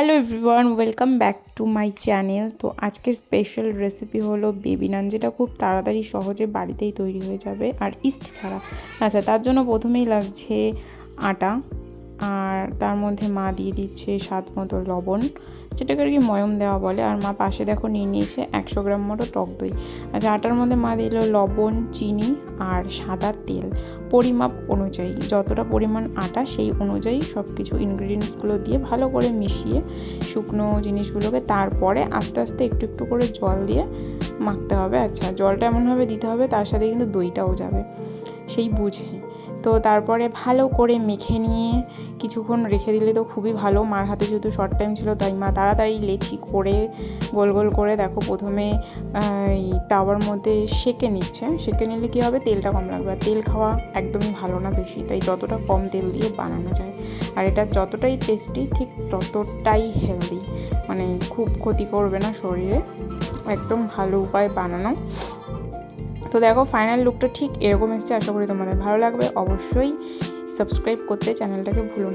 Hello everyone welcome back to my channel তো আজকের special recipe হলো বেবি নান যেটা খুব তাড়াতাড়ি সহজে বাড়িতেই তৈরি হয়ে যাবে আর ইস্ট ছাড়া। আচ্ছা তার জন্য প্রথমেই লাগছে আটা। আর তার মধ্যে মা দিয়ে দিচ্ছে স্বাদ মতো লবণ। যেটাকে আর কি ময়ম দেওয়া বলে। আর মা পাশে দেখো নিয়ে নিয়েছে একশো গ্রাম মতো টক দই। আচ্ছা আটার মধ্যে মা দিল লবণ, চিনি আর সাদা তেল। পরিমাপ অনুযায়ী, যতটা পরিমাণ আটা সেই অনুযায়ী সব কিছু ইনগ্রিডিয়েন্টসগুলো দিয়ে ভালো করে মিশিয়ে শুকনো জিনিসগুলোকে তারপরে আস্তে আস্তে একটু একটু করে জল দিয়ে মাখতে হবে। আচ্ছা জলটা এমনভাবে দিতে হবে তার সাথে কিন্তু দইটাও যাবে। সেই বুঝে। তো তারপরে ভালো করে মেখে নিয়ে কিছুক্ষণ রেখে দিলে তো খুবই ভালো। মার হাতে যেহেতু শর্ট টাইম ছিল, তাই মা তাড়াতাড়ি লেচি করে, গোল গোল করে দেখো প্রথমে তাওয়ার মধ্যে সেকে নিচ্ছে। সেকে নিলে কী হবে? তেলটা কম লাগবে। আর তেল খাওয়া একদমই ভালো না বেশি, তাই যতটা কম তেল দিয়ে বানানো যায়। আর এটা যতটাই টেস্টি ঠিক ততটাই হেলদি মানে খুব ক্ষতি করবে না শরীরে। একদম ভালো উপায় বানানো। তো দেখো ফাইনাল লুকটা ঠিক এরকম এসছে, আশা করি তোমাদের ভালো লাগবে। অবশ্যই সাবস্ক্রাইব করতে চ্যানেলটাকে ভুলুন